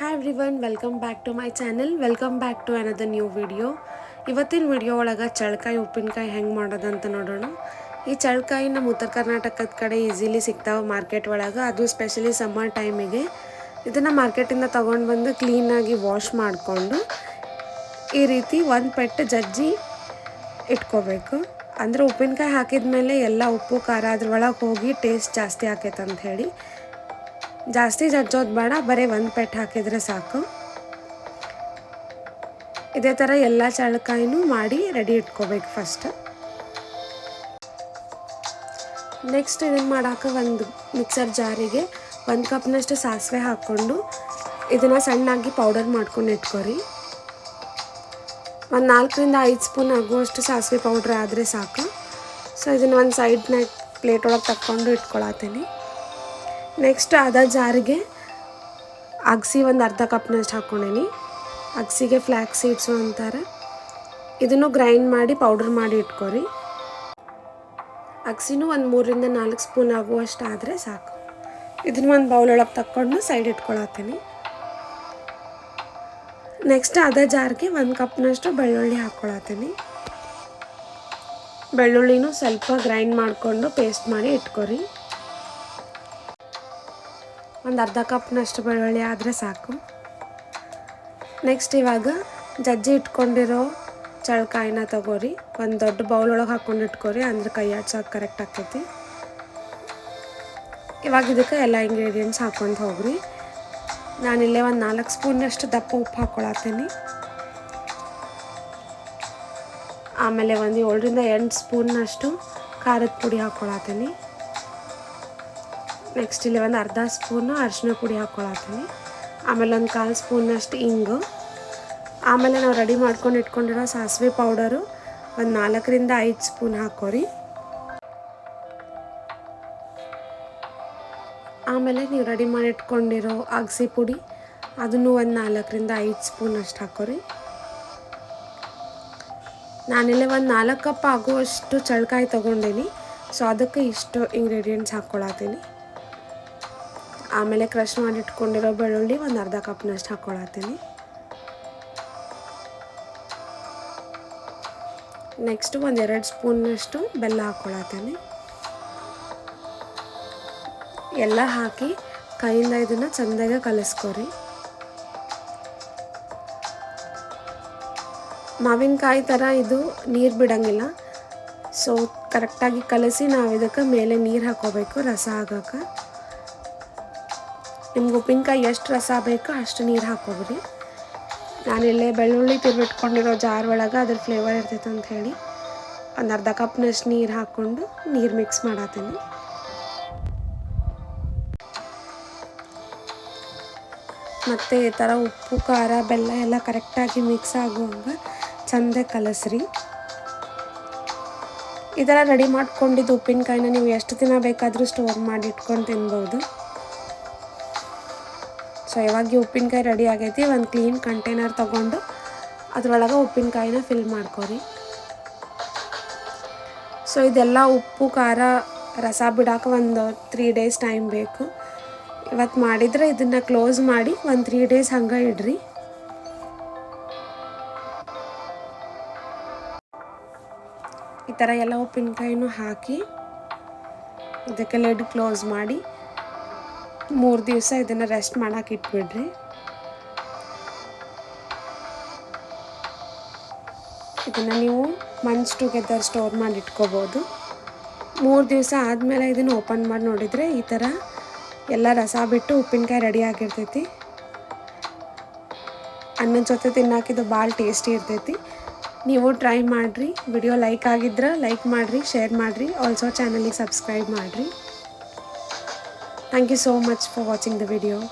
Hi everyone welcome back to my channel welcome back to another new video ಇವತ್ತಿನ video ಒಳಗೆ ಚಳಕಾಯಿ, ಉಪ್ಪಿನಕಾಯಿ ಹೆಂಗೆ ಮಾಡೋದಂತ ನೋಡೋಣ. ಈ ಚಳಕಾಯಿ ನಮ್ಮ ಉತ್ತರ ಕರ್ನಾಟಕದ ಕಡೆ ಈಸಿಲಿ ಸಿಗ್ತಾವೆ ಮಾರ್ಕೆಟ್ ಒಳಗೆ. ಅದು ಸ್ಪೆಷಲಿ ಸಮ್ಮರ್ ಟೈಮಿಗೆ ಇದನ್ನು ಮಾರ್ಕೆಟಿಂದ ತೊಗೊಂಡು ಬಂದು ಕ್ಲೀನಾಗಿ ವಾಶ್ ಮಾಡಿಕೊಂಡು ಈ ರೀತಿ ಒಂದು ಪೆಟ್ಟು ಜಜ್ಜಿ ಇಟ್ಕೋಬೇಕು. ಅಂದರೆ ಉಪ್ಪಿನಕಾಯಿ ಹಾಕಿದ ಮೇಲೆ ಎಲ್ಲ ಉಪ್ಪು, ಖಾರ ಅದ್ರೊಳಗೆ ಹೋಗಿ ಟೇಸ್ಟ್ ಜಾಸ್ತಿ ಆಕೈತೆ ಹೇಳಿ. ಜಾಸ್ತಿ ಜಜ್ಜೋದು ಬೇಡ, ಬರೀ ಒಂದು ಪೆಟ್ಟು ಹಾಕಿದರೆ ಸಾಕು. ಇದೇ ಥರ ಎಲ್ಲ ಚಳಕಾಯಿನೂ ಮಾಡಿ ರೆಡಿ ಇಟ್ಕೋಬೇಕು ಫಸ್ಟ್ ನೆಕ್ಸ್ಟ್ ಇದನ್ನು ಮಾಡೋಕೆ ಒಂದು ಮಿಕ್ಸರ್ ಜಾರಿಗೆ ಒಂದು ಕಪ್ನಷ್ಟು ಸಾಸಿವೆ ಹಾಕ್ಕೊಂಡು ಇದನ್ನು ಸಣ್ಣಾಗಿ ಪೌಡರ್ ಮಾಡ್ಕೊಂಡು ಇಟ್ಕೊರಿ. ಒಂದು ನಾಲ್ಕರಿಂದ ಐದು ಸ್ಪೂನ್ ಆಗುವಷ್ಟು ಸಾಸಿವೆ ಪೌಡ್ರ್ ಆದರೆ ಸಾಕು. ಸೊ ಇದನ್ನು ಒಂದು ಸೈಡ್ನ ಪ್ಲೇಟ್ ಒಳಗೆ ತಕ್ಕೊಂಡು ಇಟ್ಕೊಳತ್ತೀನಿ. ನೆಕ್ಸ್ಟ್ ಅದ ಜಾರಿಗೆ ಅಗಸಿ ಒಂದು ಅರ್ಧ ಕಪ್ನಷ್ಟು ಹಾಕ್ಕೊಂಡೇನಿ. ಅಗಸಿಗೆ ಫ್ಲ್ಯಾಕ್ ಸೀಡ್ಸು ಅಂತಾರೆ. ಇದನ್ನು ಗ್ರೈಂಡ್ ಮಾಡಿ ಪೌಡರ್ ಮಾಡಿ ಇಟ್ಕೊರಿ. ಅಗಸಿನೂ ಒಂದು ಮೂರರಿಂದ ನಾಲ್ಕು ಸ್ಪೂನ್ ಆಗುವಷ್ಟು ಆದರೆ ಸಾಕು. ಇದನ್ನು ಒಂದು ಬೌಲ್ ಒಳಗೆ ತಕ್ಕೊಂಡು ಸೈಡ್ ಇಟ್ಕೊಳತ್ತೀನಿ. ನೆಕ್ಸ್ಟ್ ಅದೇ ಜಾರಿಗೆ ಒಂದು ಕಪ್ನಷ್ಟು ಬೆಳ್ಳುಳ್ಳಿ ಹಾಕ್ಕೊಳತ್ತೀನಿ. ಬೆಳ್ಳುಳ್ಳಿನೂ ಸ್ವಲ್ಪ ಗ್ರೈಂಡ್ ಮಾಡಿಕೊಂಡು ಪೇಸ್ಟ್ ಮಾಡಿ ಇಟ್ಕೊರಿ. ಒಂದು ಅರ್ಧ ಕಪ್ನಷ್ಟು ಬೆಳ್ಳುಳ್ಳಿ ಆದರೆ ಸಾಕು. ನೆಕ್ಸ್ಟ್ ಇವಾಗ ಜಜ್ಜಿ ಇಟ್ಕೊಂಡಿರೋ ಚಳಕಾಯಿನ ತಗೋರಿ. ಒಂದು ದೊಡ್ಡ ಬೌಲ್ ಒಳಗೆ ಹಾಕ್ಕೊಂಡು ಇಟ್ಕೋರಿ, ಅಂದ್ರೆ ಕೈ ಆಡ್ಸೋಕೆ ಕರೆಕ್ಟ್ ಆಗ್ತೈತಿ. ಇವಾಗ ಇದಕ್ಕೆ ಎಲ್ಲ ಇಂಗ್ರೀಡಿಯೆಂಟ್ಸ್ ಹಾಕ್ಕೊಂಡು ಹೋಗ್ರಿ. ನಾನಿಲ್ಲೇ ಒಂದು ನಾಲ್ಕು ಸ್ಪೂನಷ್ಟು ದಪ್ಪ ಉಪ್ಪು ಹಾಕ್ಕೊಳತ್ತೀನಿ ಆಮೇಲೆ ಒಂದು ಏಳರಿಂದ ಎಂಟು ಸ್ಪೂನ್ನಷ್ಟು ಖಾರದ ಪುಡಿ ಹಾಕ್ಕೊಳತ್ತೀನಿ ನೆಕ್ಸ್ಟ್ ಇಲ್ಲಿ ಒಂದು ಅರ್ಧ ಸ್ಪೂನು ಅರಿಶಿನ ಪುಡಿ ಹಾಕ್ಕೊಳತ್ತೀನಿ ಆಮೇಲೆ ಒಂದು ಕಾಲು ಸ್ಪೂನಷ್ಟು ಇಂಗು. ಆಮೇಲೆ ನಾವು ರೆಡಿ ಮಾಡ್ಕೊಂಡು ಇಟ್ಕೊಂಡಿರೋ ಸಾಸಿವೆ ಪೌಡರು ಒಂದು ನಾಲ್ಕರಿಂದ ಐದು ಸ್ಪೂನ್ ಹಾಕೋರಿ. ಆಮೇಲೆ ನೀವು ರೆಡಿ ಮಾಡಿ ಇಟ್ಕೊಂಡಿರೋ ಅಗಸಿ ಪುಡಿ ಅದನ್ನು ಒಂದು ನಾಲ್ಕರಿಂದ ಐದು ಸ್ಪೂನ್ ಅಷ್ಟು ಹಾಕೋರಿ. ನಾನಿಲ್ಲೇ ಒಂದು ನಾಲ್ಕು ಕಪ್ ಆಗುವಷ್ಟು ಚಳಕಾಯಿ ತೊಗೊಂಡೀನಿ. ಸೊ ಅದಕ್ಕೆ ಇಷ್ಟು ಇಂಗ್ರೀಡಿಯೆಂಟ್ಸ್ ಹಾಕ್ಕೊಳತ್ತೀನಿ ಆಮೇಲೆ ಕ್ರಷ್ ಮಾಡಿ ಇಟ್ಕೊಂಡಿರೋ ಬೆಳ್ಳುಳ್ಳಿ ಒಂದು ಅರ್ಧ ಕಪ್ನಷ್ಟು ಹಾಕ್ಕೊಳತ್ತೀನಿ ನೆಕ್ಸ್ಟು ಒಂದು ಎರಡು ಸ್ಪೂನ್ನಷ್ಟು ಬೆಲ್ಲ ಹಾಕ್ಕೊಳತ್ತೀನಿ ಎಲ್ಲ ಹಾಕಿ ಕೈಯಿಂದ ಇದನ್ನು ಚೆಂದಾಗಿ ಕಲಿಸ್ಕೊರಿ. ಮಾವಿನಕಾಯಿ ಥರ ಇದು ನೀರು ಬಿಡಂಗಿಲ್ಲ. ಸೊ ಕರೆಕ್ಟಾಗಿ ಕಲಸಿ ನಾವು ಇದಕ್ಕೆ ಮೇಲೆ ನೀರು ಹಾಕೋಬೇಕು, ರಸ ಆಗೋಕೆ ನಿಮ್ಗೆ ಉಪ್ಪಿನಕಾಯಿ ಎಷ್ಟು ರಸ ಬೇಕೋ ಅಷ್ಟು ನೀರು ಹಾಕೋಬ್ರಿ ನಾನಿಲ್ಲೇ ಬೆಳ್ಳುಳ್ಳಿ ತಿರ್ಬಿಟ್ಕೊಂಡಿರೋ ಜಾರ್ ಒಳಗೆ ಅದ್ರ ಫ್ಲೇವರ್ ಇರ್ತೈತೆ ಅಂತ ಹೇಳಿ ಒಂದು ಅರ್ಧ ಕಪ್ನಷ್ಟು ನೀರು ಹಾಕ್ಕೊಂಡು ನೀರು ಮಿಕ್ಸ್ ಮಾಡತ್ತೀನಿ ಮತ್ತು ಈ ಥರ ಉಪ್ಪು, ಖಾರ, ಬೆಲ್ಲ ಎಲ್ಲ ಕರೆಕ್ಟಾಗಿ ಮಿಕ್ಸ್ ಆಗುವಾಗ ಚಂದ ಕಲಸ್ರಿ. ಈ ಥರ ರೆಡಿ ಮಾಡ್ಕೊಂಡಿದ್ದು ಉಪ್ಪಿನಕಾಯಿನ ನೀವು ಎಷ್ಟು ದಿನ ಬೇಕಾದರೂ ಸ್ಟೋರ್ ಮಾಡಿ ಇಟ್ಕೊಂಡು ತಿನ್ಬೋದು. ಸೊ, ಇವಾಗ ಉಪ್ಪಿನಕಾಯಿ ರೆಡಿ ಆಗೈತಿ. ಒಂದು ಕ್ಲೀನ್ ಕಂಟೈನರ್ ತೊಗೊಂಡು ಅದರೊಳಗೆ ಉಪ್ಪಿನಕಾಯಿನ ಫಿಲ್ ಮಾಡ್ಕೊರಿ. ಸೊ, ಇದೆಲ್ಲ ಉಪ್ಪು, ಖಾರ, ರಸ ಬಿಡಾಕ ಒಂದು ತ್ರೀ ಡೇಸ್ ಟೈಮ್ ಬೇಕು. ಇವತ್ತು ಮಾಡಿದರೆ ಇದನ್ನು ಕ್ಲೋಸ್ ಮಾಡಿ ಒಂದು ತ್ರೀ ಡೇಸ್ ಹಂಗೆ ಇಡ್ರಿ. ಈ ಥರ ಎಲ್ಲ ಉಪ್ಪಿನಕಾಯಿನೂ ಹಾಕಿ ಇದಕ್ಕೆ ಲೆಡ್ ಕ್ಲೋಸ್ ಮಾಡಿ. ಮೂರು ದಿವಸ ಇದನ್ನು ರೆಸ್ಟ್ ಮಾಡೋಕೆ ಇಟ್ಬಿಡ್ರಿ. ಇದನ್ನು ನೀವು ಮಂಚ್ ಟುಗೆದರ್ ಸ್ಟೋರ್ ಮಾಡಿ ಇಟ್ಕೋಬೋದು. ಮೂರು ದಿವಸ ಆದಮೇಲೆ ಇದನ್ನು ಓಪನ್ ಮಾಡಿ ನೋಡಿದರೆ ಈ ಥರ ಎಲ್ಲ ರಸ ಬಿಟ್ಟು ಉಪ್ಪಿನಕಾಯಿ ರೆಡಿ ಆಗಿರ್ತೈತಿ. ಅನ್ನದ ಜೊತೆ ತಿನ್ನಾಕಿದ್ದು ಭಾಳ ಟೇಸ್ಟಿ ಇರ್ತೈತಿ. ನೀವು ಟ್ರೈ ಮಾಡಿರಿ. ವಿಡಿಯೋ ಲೈಕ್ ಆಗಿದ್ರೆ ಲೈಕ್ ಮಾಡಿರಿ ಶೇರ್ ಮಾಡಿರಿ. ಆಲ್ಸೋ ಚಾನಲಿಗೆ ಸಬ್ಸ್ಕ್ರೈಬ್ ಮಾಡಿರಿ. Thank you so much for watching the video.